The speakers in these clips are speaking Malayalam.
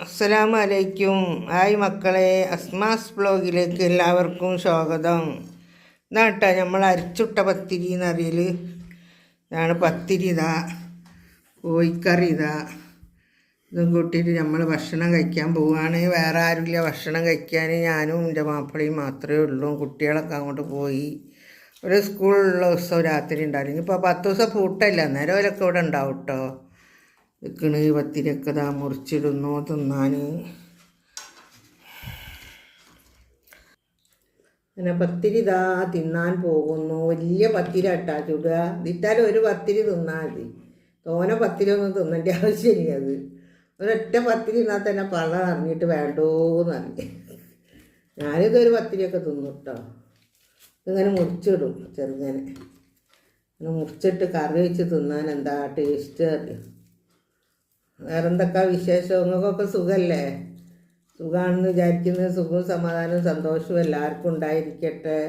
അസ്സലാമു അലൈക്കും ഹായ് മക്കളെ അസ്മാസ് ബ്ലോഗിലേക്ക് എല്ലാവർക്കും സ്വാഗതം. ഇതാട്ടോ നമ്മൾ അരച്ചുട്ട പത്തിരി എന്നറിയൽ ഇതാണ് പത്തിരി ഇതാ കോഴിക്കറി ഇതാ. ഇതും കൂട്ടിയിട്ട് നമ്മൾ ഭക്ഷണം കഴിക്കാൻ പോവുകയാണ് വേറെ ആരുമില്ല ഭക്ഷണം കഴിക്കാൻ. ഞാനും എന്റെ മാപ്പിളയും മാത്രമേ ഉള്ളൂ. കുട്ടികളൊക്കെ അങ്ങോട്ട് പോയി. ഒരു സ്കൂളിലുള്ള ദിവസം രാത്രി ഉണ്ടായിരുന്നു. ഇനിയിപ്പോൾ പത്ത് ദിവസം പൂട്ടല്ല? അന്നേരം അവരൊക്കെ ഇവിടെ ഉണ്ടാവും കേട്ടോ നിൽക്കണ് പത്തിരക്കഥ മുറിച്ചിടുന്നു തിന്നാൻ അങ്ങനെ പത്തിരി ഇതാ തിന്നാൻ പോകുന്നു. വലിയ പത്തിരി അട്ടാ ചുടുക. ഇട്ടാൽ ഒരു പത്തിരി തിന്നാൽ മതി. തോനെ പത്തിരി ഒന്നും തിന്നേണ്ട ആവശ്യമില്ല അത്. ഒരൊറ്റ പത്തിരി തിന്നാൽ തന്നെ പള്ള അറിഞ്ഞിട്ട് വേണ്ടോന്ന് അറിഞ്ഞു ഞാനിതൊരു പത്തിരിയൊക്കെ തിന്നു കേട്ടോ ഇങ്ങനെ മുറിച്ചിടും ചെറുങ്ങനെ. അങ്ങനെ മുറിച്ചിട്ട് കറി വെച്ച് തിന്നാൻ എന്താ ടേസ്റ്റ് അറിയും? വേറെന്തൊക്കെ വിശേഷം? നിങ്ങൾക്കൊക്കെ സുഖമല്ലേ സുഖമാണെന്ന് വിചാരിക്കുന്നത് സുഖവും സമാധാനവും സന്തോഷവും എല്ലാവർക്കും ഉണ്ടായിരിക്കട്ടെ.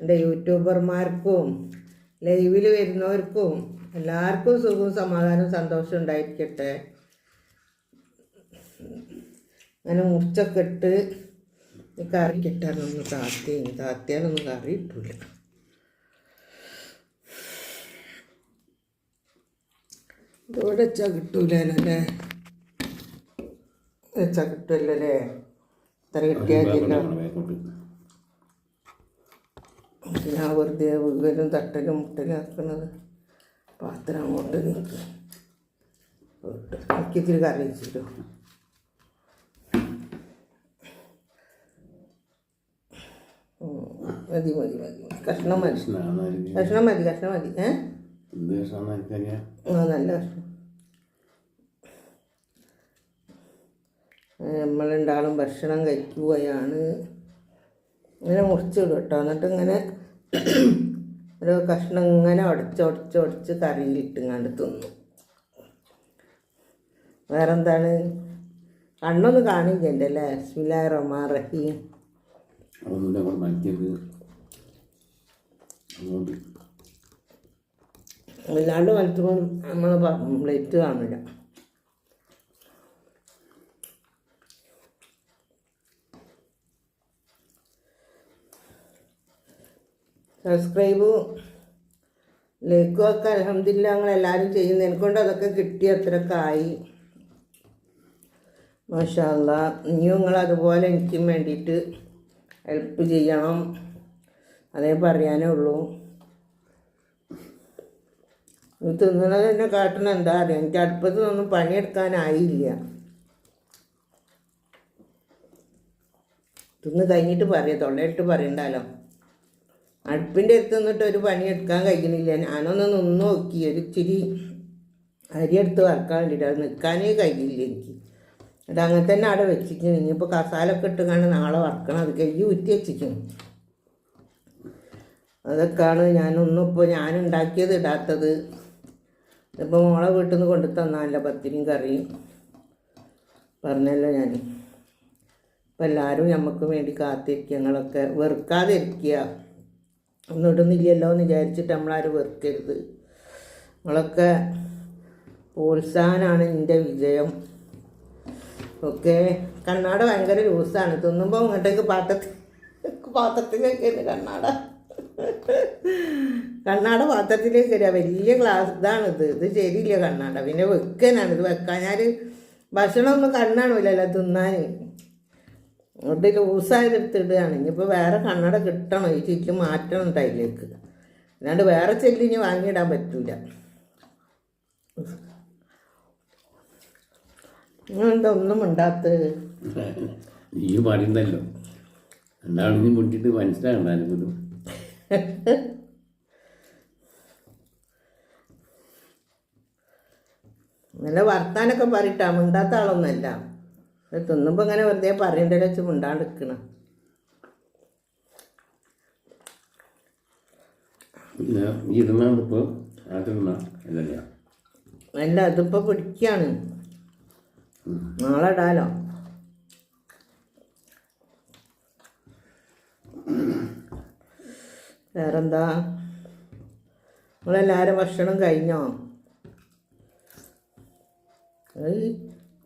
എന്റെ യൂട്യൂബർമാർക്കും ലൈവിൽ വരുന്നവർക്കും എല്ലാവർക്കും സുഖവും സമാധാനവും സന്തോഷവും ഉണ്ടായിരിക്കട്ടെ. അങ്ങനെ മുറിച്ചൊക്കെ ഇട്ട് കറി കിട്ടാനൊന്നും താത്തിയും താത്തിയാലൊന്നും കറി ഇട്ടില്ല ഇവിടെ വെച്ചാൽ കിട്ടൂലല്ലോ അല്ലേ വെച്ചാൽ കിട്ടുമല്ലോ അല്ലേ ഇത്ര കിട്ടിയാൽ ഞാൻ വെറുതെ വീകലും തട്ടലും മുട്ടലും ആക്കണത്? പാത്രം അങ്ങോട്ട് നീക്കി. എനിക്കിത്തിരി കറി വെച്ചിട്ടു. മതി മതി മതി. കഷ്ണം മതി. കഷ്ണം മതി കഷ്ണം മതി. ഏ? ആ നല്ല കഷ്ണം. നമ്മളുണ്ടാളും ഭക്ഷണം കഴിക്കുകയാണ് ഇങ്ങനെ മുറിച്ചിടും കേട്ടോ. എന്നിട്ട് ഇങ്ങനെ ഒരു കഷ്ണം ഇങ്ങനെ ഉടച്ച് ഉടച്ച് ഉടച്ച് കറിയിലിട്ടിങ്ങാണ്ട് തിന്നു. വേറെന്താണ്? കണ്ണൊന്നും കാണില്ല അല്ലേ? ബിസ്മില്ലാ റഹ്മാൻ റഹീം അതുകൊണ്ട് അല്ലാണ്ട് വലത്തുമ്പോൾ നമ്മൾ പ്ലേറ്റ് കാണില്ല സബ്സ്ക്രൈബ് ലൈക്കും ഒക്കെ അലഹമില്ല ഞങ്ങൾ എല്ലാവരും ചെയ്യുന്നു. എനിക്കൊണ്ട് അതൊക്കെ കിട്ടി അത്രയൊക്കെ ആയി. മാഷാല്ല ഇനിയും നിങ്ങൾ അതുപോലെ എനിക്കും വേണ്ടിയിട്ട് ഹെൽപ്പ് ചെയ്യണം. അതേ പറയാനേ ഉള്ളൂ. തിന്നണത് തന്നെ കാട്ടണ എന്താ അറിയാം? എനിക്ക് അടുപ്പത്ത് നിന്നും പണിയെടുക്കാനായില്ല. തിന്ന് കഴിഞ്ഞിട്ട് പറയാം തൊള്ളയിട്ട് പറയണ്ടല്ലോ അടുപ്പിന്റെ അടുത്ത് നിന്നിട്ട് ഒരു പണിയെടുക്കാൻ കഴിയണില്ല. ഞാനൊന്ന് നിന്ന് നോക്കി ഒരു ഇച്ചിരി അരി എടുത്ത് വറക്കാൻ വേണ്ടിയിട്ട് അത് നിൽക്കാനേ കഴിയില്ല എനിക്ക്. അത് അങ്ങനെ തന്നെ അവിടെ വെച്ചിരിക്കുന്നു. ഇനിയിപ്പോൾ കസാലൊക്കെ ഇട്ട് കാണാൻ നാളെ വറക്കണം. അത് കഴിഞ്ഞ് ഊറ്റി വെച്ചിരിക്കുന്നു. അതൊക്കെയാണ് ഞാനൊന്നും ഇപ്പോൾ ഞാനുണ്ടാക്കിയത് ഇടാത്തത്. ഇപ്പോൾ മോളെ വീട്ടിൽ നിന്ന് കൊണ്ടു തന്നല്ല പത്തിരിയും കറിയും. പറഞ്ഞല്ലോ ഞാൻ ഇപ്പം എല്ലാവരും നമുക്ക് വേണ്ടി കാത്തിരിക്കുക ഞങ്ങളൊക്കെ വെറുക്കാതിരിക്കുക ഒന്നും ഇടുന്നില്ലല്ലോ എന്ന് വിചാരിച്ചിട്ട് നമ്മളാരും വെറുക്കരുത്. നമ്മളൊക്കെ പ്രോത്സാഹനമാണ് എന്റെ വിജയം. ഓക്കെ? കണ്ണാട ഭയങ്കര ലൂസാണ് തിന്നുമ്പോൾ ഇങ്ങോട്ടേക്ക് പാത്രത്തിൽ പാത്രത്തിലേക്കാണ് കണ്ണാട. കണ്ണാട പാത്രത്തിലേക്ക് വരിക വലിയ ഗ്ലാസ് ഇതാണിത് ഇത്. ശരിയില്ല കണ്ണാട. പിന്നെ വെക്കാനാണ് ഇത് വെക്കാഞ്ഞാൽ ഭക്ഷണമൊന്നും കണ്ണാണില്ലല്ലോ തിന്നാൻ അതുകൊണ്ട് ലൂസായതെടുത്തിടുകയാണ് ഇനിയിപ്പോൾ വേറെ കണ്ണട കിട്ടണം. ഈ ചില്ല് മാറ്റണം ടൈലേക്ക് അല്ലാണ്ട് വേറെ ചെല്ലി ഇനി വാങ്ങിയിടാൻ പറ്റില്ല ഒന്നും ഉണ്ടാത്തത് നീ പറയുന്നല്ലോ. എന്താണ് നീ മുട്ടിട്ട് മനസ്സിലാകണ്ടായിരുന്നു നല്ല വർത്താനൊക്കെ പറയട്ടാ മിണ്ടാത്ത ആളൊന്നല്ല ഇത് തിന്നുമ്പോൾ ഇങ്ങനെ വെറുതെ പറയണ്ടല്ലോ വെച്ച് മിണ്ടാണ്ട് നിൽക്കണം പിന്നെ ഈ അല്ല അതിപ്പോൾ പിടിക്കുകയാണ് നാളെ ഇടാലോ. വേറെന്താ? നിങ്ങളെല്ലാവരും ഭക്ഷണം കഴിഞ്ഞോ?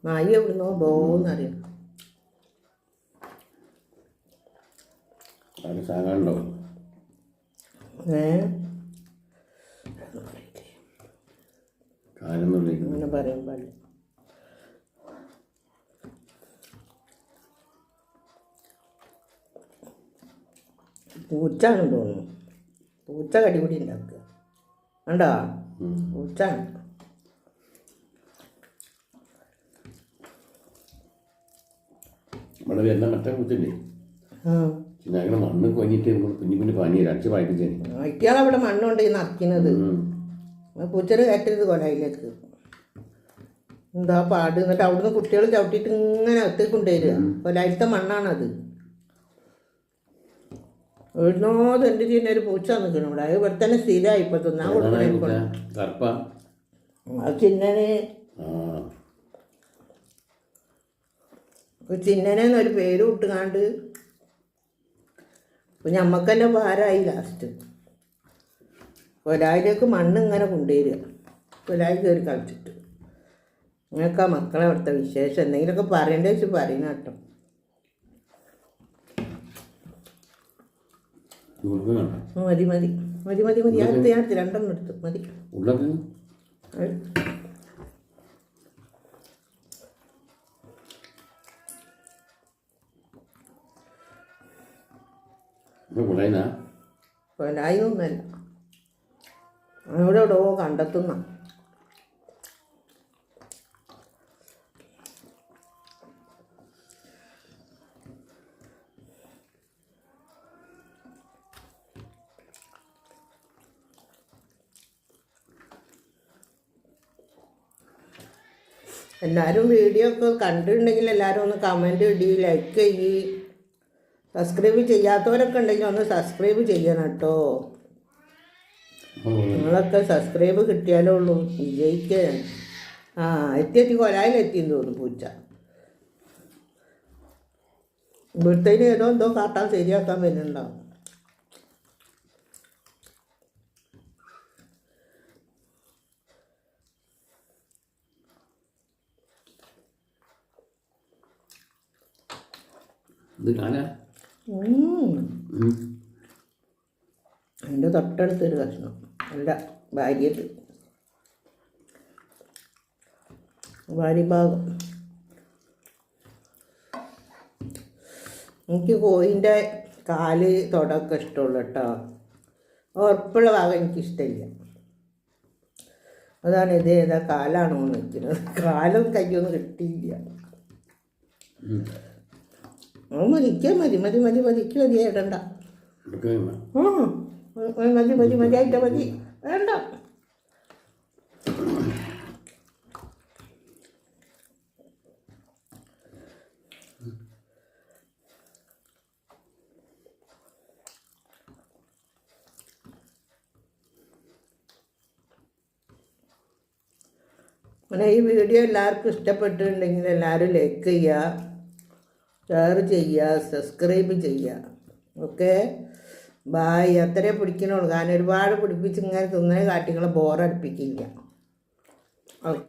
നായി എവിടുന്നോ ബോന്നറിയാം അങ്ങനെ പറയാൻ പാടില്ല പൂച്ചാണ് തോന്നുന്നു. പൂച്ച കടിപിടി ഉണ്ടാക്കുക. കണ്ടോ? ഉച്ച ഇവിടെ വരുന്ന മറ്റേ കുത്തില്ലേ? ആ. പിന്നെ അങ്ങനെ മണ്ണ് കൊഞ്ഞിട്ട് നമ്മൾ കുഞ്ഞു കുഞ്ഞു പനി അടിച്ച് വായിപ്പിച്ചേനെ അയക്കാളവിടെ മണ്ണുണ്ട് ഈ നറക്കുന്നത് പൂച്ചര് കയറ്റരുത് കൊലയിലേക്ക്. എന്താ പാട്? എന്നിട്ട് അവിടുന്ന് കുട്ടികൾ ചവിട്ടിയിട്ട് ഇങ്ങനെ അകത്തേക്ക് കൊണ്ടുവരിക. കൊലായിലത്തെ മണ്ണാണത്. എവിടുന്നോ തെണ്ടി ചെയ്യുന്ന ഒരു പൂച്ച നിൽക്കണം ഇവിടെ. അത് ഇവിടെ തന്നെ സ്ഥിരമായി ഇപ്പൊ തിന്നാൻ കൊടുക്കണം കറുപ്പ അത് ചിന്നന്. ഒരു ചിന്നനെന്നൊരു പേര് വിട്ടുകാണ്ട് ഇപ്പൊ ഞമ്മക്ക് തന്നെ ഭാരമായി ലാസ്റ്റ് കൊലായിലേക്ക് മണ്ണ് ഇങ്ങനെ കൊണ്ടുവരിക. കൊലായി കയറി കളിച്ചിട്ട്. ഇങ്ങനെയൊക്കെ മക്കളെ അവിടുത്തെ വിശേഷം. എന്തെങ്കിലുമൊക്കെ പറയേണ്ട വെച്ച് പറയണം കേട്ടോ. മതി മതി. മതി മതി മതി. ഞാൻ എടുത്ത് രണ്ടെണ്ണം എടുത്തു. മതി. ഉള്ളത് അവിടെ എവിടെയോ കണ്ടെത്തുന്ന. എല്ലാവരും വീഡിയോ ഒക്കെ കണ്ടിട്ടുണ്ടെങ്കിൽ എല്ലാവരും ഒന്ന് കമന്റ് ഇടി ലൈക്ക് ചെയ്യ് സബ്സ്ക്രൈബ് ചെയ്യാത്തവരൊക്കെ ഉണ്ടെങ്കിൽ ഒന്ന് സബ്സ്ക്രൈബ് ചെയ്യണം കേട്ടോ. നിങ്ങളൊക്കെ സബ്സ്ക്രൈബ് കിട്ടിയാലേ ഉള്ളൂ. വിജയിക്കാൻ ആ എത്തി എത്തി കൊലായിലെത്തിയെന്ന് തോന്നുന്നു പൂച്ച. ഇവിടുത്തേന് ഏതോ എന്തോ കാട്ടാൻ ശരിയാക്കാൻ വരുന്നുണ്ടാവും ഇത് കാലാ. അതിന്റെ തൊട്ടടുത്തൊരു കഷ്ണം. അല്ല ഭാര്യത്ത് ഭാര്യ ഭാഗം എനിക്ക് കോഴിന്റെ കാൽ തൊടൊക്കെ ഇഷ്ടമുള്ളൂ കേട്ടോ. ഉറപ്പുള്ള ഭാഗം എനിക്കിഷ്ടമില്ല. അതാണ് ഇത് ഏതാ കാലാണോ എന്ന് വെക്കുന്നത്. കാലും കയ്യൊന്നും കിട്ടിയില്ല. ആ മതിക്ക് മതി മതി മതി മതിക്ക് മതി ഇടണ്ട എടുക്കുന്ന ഉം. മതി മതി മതി മതിയായിട്ട് മതി. വേണ്ട. പിന്നെ ഈ വീഡിയോ എല്ലാവർക്കും ഇഷ്ടപ്പെട്ടിട്ടുണ്ടെങ്കിൽ എല്ലാവരും ലൈക്ക് ചെയ്യുക. ഷെയർ ചെയ്യുക സബ്സ്ക്രൈബ് ചെയ്യുക. ഓക്കെ? ബായ്. അത്രേ പിടിക്കണുള്ളൂ. കാരണം ഒരുപാട് പിടിപ്പിച്ച് ഇങ്ങനെ തിന്നേ കാട്ടികളെ ബോറടിപ്പിക്കില്ല ഓക്കെ.